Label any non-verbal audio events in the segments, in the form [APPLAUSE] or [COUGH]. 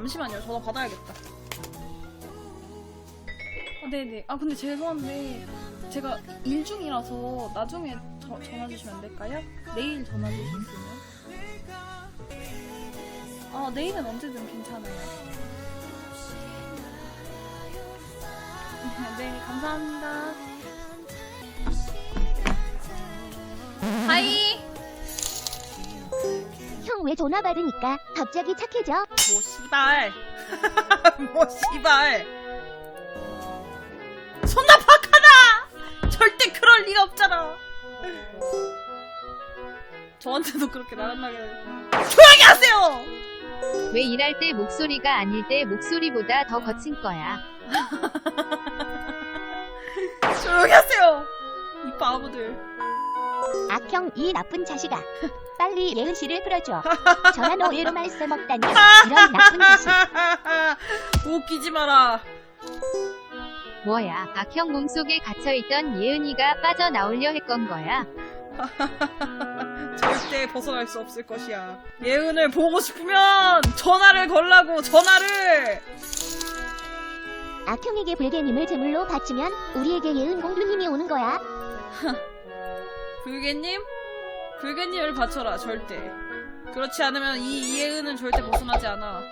잠시만요. 전화 받아야겠다. 아, 네네. 아 근데 죄송한데 제가 일 중이라서 나중에 저- 전화 주시면 안 될까요? 내일 전화 있나요? 아 내일은 언제든 괜찮아요. [LAUGHS] 네 감사합니다. 하이. 형 왜 전화 받으니까 갑자기 착해져? 뭐 씨발. [LAUGHS] 뭐 씨발. 존나 박하다. 절대 그럴 리가 없잖아. 저한테도 그렇게 나란하게 조용히 하세요. 왜 일할 때 목소리가 아닐 때 목소리보다 더 거친 거야. 조용히 하세요. 이 바보들. 악형 이 나쁜 자식아. 빨리 예은 씨를 풀어줘. [LAUGHS] 전화 오해로 말씀 먹다니 [LAUGHS] 이런 나쁜 자식. [LAUGHS] 웃기지 마라 뭐야, 악형 몸속에 갇혀있던 예은이가 빠져나오려 했건 거야. 절대 벗어날 수 없을 것이야 예은을 보고 싶으면 전화를 걸라고 전화를 악형에게 불개님을 제물로 바치면 우리에게 예은 공주님이 오는 거야. 불개님? 불개님을 바쳐라, 절대. 그렇지 않으면 이 이해은은 절대 벗어나지 않아.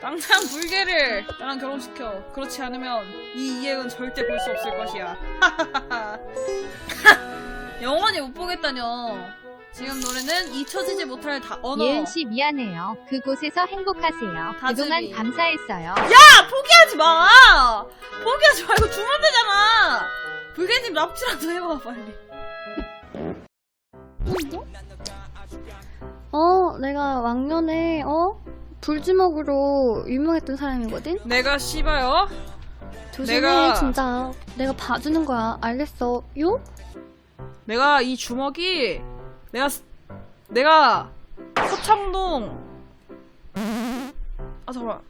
당장 불개를 나랑 결혼시켜. 그렇지 않으면 이 이해은 절대 볼 수 없을 것이야. [LAUGHS] 영원히 못 보겠다뇨. 지금 노래는 잊혀지지 못할 다, 언어. 예은 씨 미안해요. 그곳에서 행복하세요. 다즈비. 그동안 감사했어요. 야! 포기하지 마! 포기하지 말고 주면 되잖아! 불개님 납치라도 해봐, 빨리. 어, 내가 왕년에, 어? 불주먹으로 유명했던 사람이거든? 내가 씨발요? 조심해, 내가- 진짜. 내가 봐주는 거야. 알겠어. 요? 내가 이 주먹이 내가 스- 내가 서창동 아 잠깐만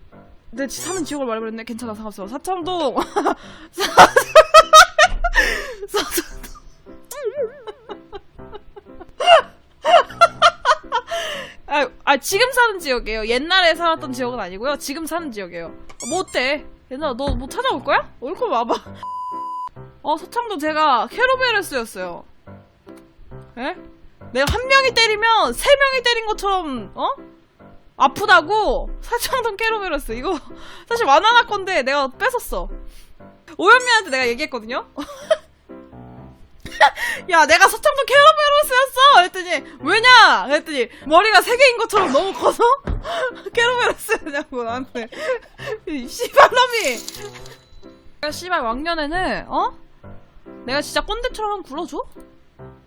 내 지- 사는 지역을 말해버렸네 괜찮아 상관없어 서창동 [LAUGHS] 서 지금 사는 지역이에요. 옛날에 살았던 지역은 아니고요. 지금 사는 지역이에요. 뭐 어때? 얘들아 너 뭐 찾아올 거야? 얼굴 와봐. [LAUGHS] 어 서창동 제가 캐로베르스였어요. 에? 내가 한 명이 때리면 세 명이 때린 것처럼 어? 아프다고? 사창동 캐로베러스. 이거 [LAUGHS] 사실 와나나 건데 내가 뺏었어. 오현미한테 내가 얘기했거든요 [LAUGHS] 야 내가 서창동 캐로베러스였어 그랬더니 왜냐 그랬더니 머리가 세 개인 것처럼 너무 커서 [LAUGHS] 캐로베러스냐고 나한테 [LAUGHS] 이 씨발놈이 내가 씨발 왕년에는 어? 내가 진짜 꼰대처럼 굴어줘?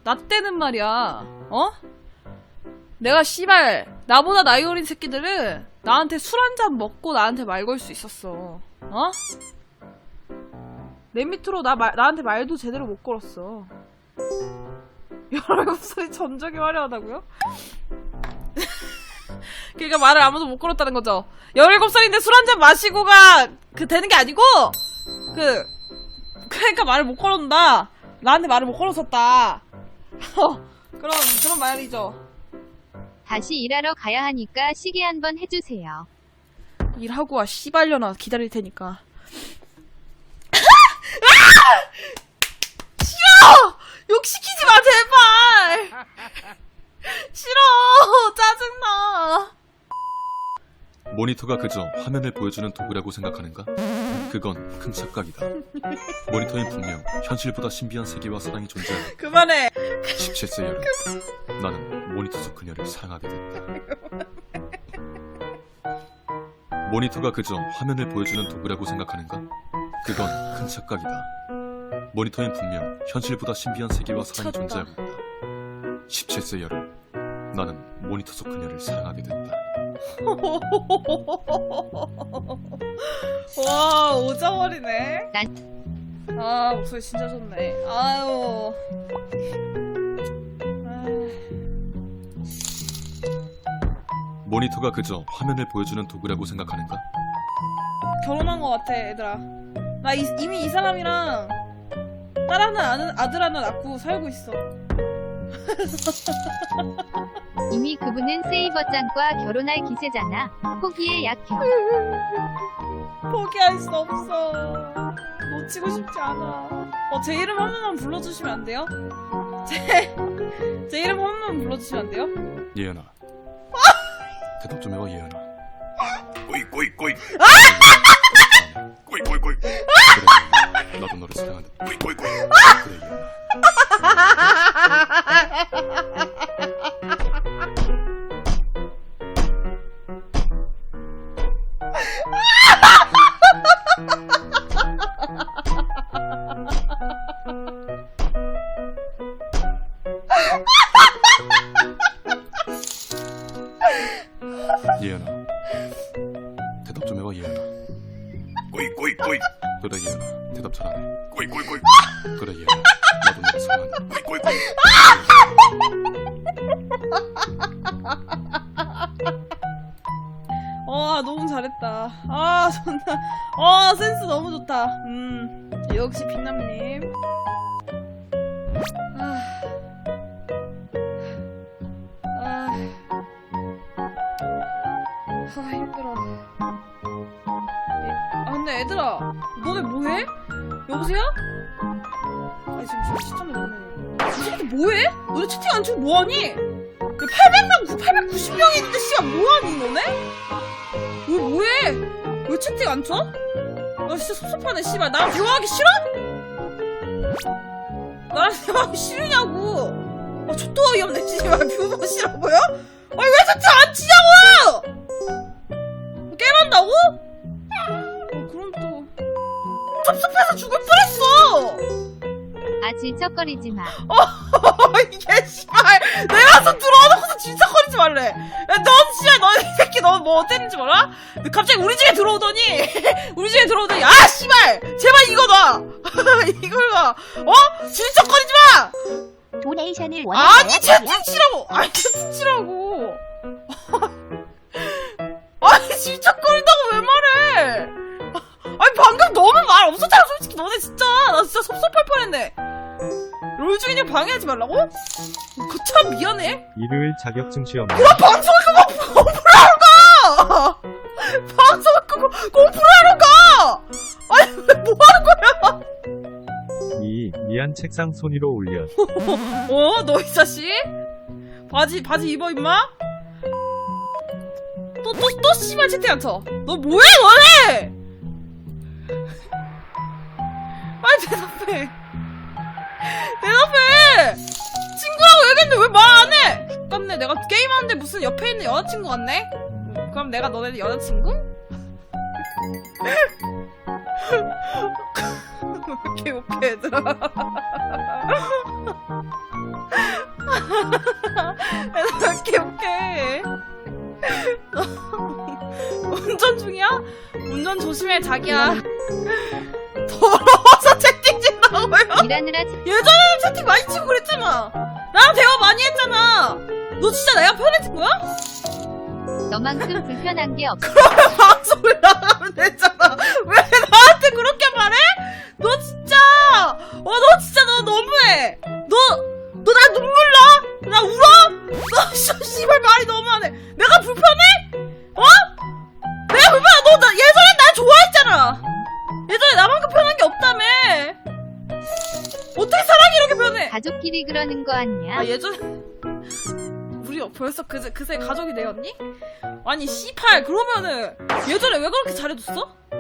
나 때는 말이야, 어? 내가 씨발, 나보다 나이 어린 새끼들은 나한테 술 한 잔 먹고 나한테 말 걸 수 있었어. 어? 내 밑으로 나 말, 나한테 말도 제대로 못 걸었어. 17살이 전적이 화려하다고요? 그러니까 말을 아무도 못 걸었다는 거죠. 17살인데 술 한잔 마시고가 그 되는 게 아니고, 그, 그러니까 말을 못 걸었다. 나한테 말을 못 걸었었다. 어, 그런 그런 말이죠. 다시 일하러 가야 하니까 시계 한번 해주세요. 일하고 와 씨발려나 기다릴 테니까. 싫어! 욕 시키지 마 제발. 싫어 짜증나. 모니터가 그저 화면을 보여주는 도구라고 생각하는가? 그건 큰 착각이다. 모니터는 분명 현실보다 신비한 세계와 사랑이 존재하고 그만해. 17세 여름 나는 모니터 속 그녀를 사랑하게 됐다. 모니터가 그저 화면을 보여주는 도구라고 생각하는가? 그건 큰 착각이다. 모니터는 분명 현실보다 신비한 세계와 사랑이 미쳤다. 존재하고 있다. 17세 여름 나는 모니터 속 그녀를 사랑하게 됐다. [LAUGHS] 와 오자머리네. 난- 아 목소리 진짜 좋네. 아유. 아유. 모니터가 그저 화면을 보여주는 도구라고 생각하는가? 결혼한 것 같아, 얘들아. 나 이, 이미 이 사람이랑 딸 하나, 아는, 아들 하나 낳고 살고 있어. [LAUGHS] 이미 그분은 세이버 짱과 결혼할 기세잖아. 포기의 약형. [LAUGHS] 포기할 수 없어. 놓치고 싶지 않아. 어, 제 이름 한 번만 불러주시면 안 돼요? [LAUGHS] 제, 제 이름 한 번만 불러주시면 안 돼요? 예은아. 대답 좀 해봐 예은아. 꼬이 꼬이 꼬이. 꼬이 꼬이 꼬이. 그래. 나도 너를 사랑한다. 꼬이. 그래. 예은아. [LAUGHS] 그래 예은아. 나도 사랑한다. 꼬이 꼬이 꼬이. 와, 너무 잘했다. 아, 존나. 아, 센스 너무 좋다. 음, 역시 빅남님. 아. 아. 아, 힘들어. 예, 아, 근데 애들아, 너네 뭐해? 여보세요? 아, 지금 시청자 보면. 이 새끼 뭐해? 너네 채팅 안 치고 뭐하니? 800명, 890명 있는데 씨야 뭐하니 너네? 왜 뭐해? 왜 채팅 안 쳐? 나 진짜 섭섭하네 씨발 나랑 대화하기 싫어? 나랑 대화하기 싫으냐고 아 족도 어이없네 씨발 뷰버 싫어고요? 아니 왜 채팅 안 치냐고 게임한다고? 어 그럼 또 섭섭해서 죽을 뻔했어 아 질척거리지 마. [LAUGHS] 이게 씨발. 내가 서 들어와놓고서 질척거리지 말래. 야, 넌 씨발 너이 새끼 너 뭐 어땠는지 몰라? 갑자기 우리 집에 들어오더니 [LAUGHS] 우리 집에 들어오더니 아 씨발! 제발 이거 놔! [LAUGHS] 이걸 봐 어? 질척거리지 마! 도네이션을 아니 원하세요? 채팅 치라고! 아니 채팅 치라고! 아니 질척거린다고 왜 말해? 아니 방금 너무 말 없었잖아 솔직히. 너네 진짜 나 진짜 섭섭할 뻔했네 롤 중이냐 방해하지 말라고? 거참 미안해 일요일 자격증 시험 방송 그거 공부하러 가! 방송 그거 공부하러 가! 아니 왜뭐 하는 거야? 2. 미안 책상 손위로 올려 [LAUGHS] 어? 너 이 자식? 바지 바지 입어 임마? 또 또 또 씨발 채팅 안 쳐. 너 뭐야 너네? [LAUGHS] 빨리 대답해. 대답해. 친구라고 얘기했는데 왜 말 안 해? 죽겠네. 내가 게임하는데 무슨 옆에 있는 여자친구 같네? 응, 그럼 내가 너네 여자친구? 왜 이렇게 웃겨 얘들아. 왜 이렇게? 너 운전 중이야? 운전 조심해 자기야. 일하느라 참- 예전에는 채팅 많이 치고 그랬잖아. 나랑 대화 많이 했잖아. 너 진짜 내가 편해진 거야? 너만큼 불편한 게 없어. 방송을 나가면 되잖아. 그러는 거 아니야? 아 예전에 [LAUGHS] 우리 벌써 그새 그새 가족이 되었니? 아니 C8 그러면은 예전에 왜 그렇게 잘해줬어? [LAUGHS]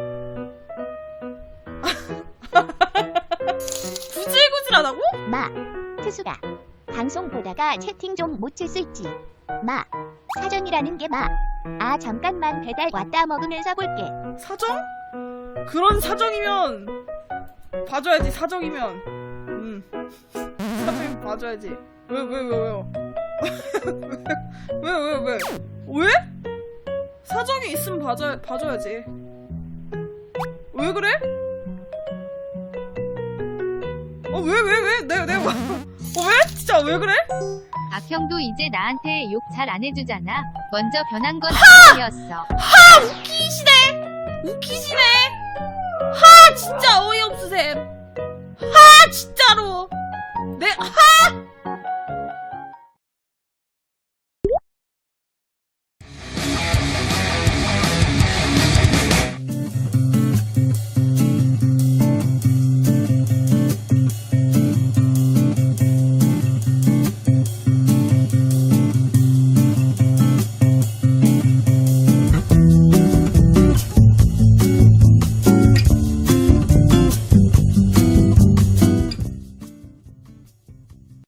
구질구질하다고? 마. 트수가. 방송 보다가 채팅 좀못칠수 있지. 마. 사정이라는 게 마. 아 잠깐만 배달 왔다 먹으면서 볼게. 사정? 그런 사정이면 봐줘야지 사정이면 음 사정이면 봐줘야지 왜 왜 왜 왜요 [LAUGHS] 왜 왜 왜 왜? 사정이 있으면 봐줘, 봐줘야지 왜 그래? 어 왜 왜 왜? 내가 내가 뭐- 어 왜? 진짜 왜 그래? 악형도 이제 나한테 욕 잘 안 해주잖아. 먼저 변한 건 악형이었어. 웃기시네 웃기시네 하 진짜 어이없으셈 하 진짜로 내 하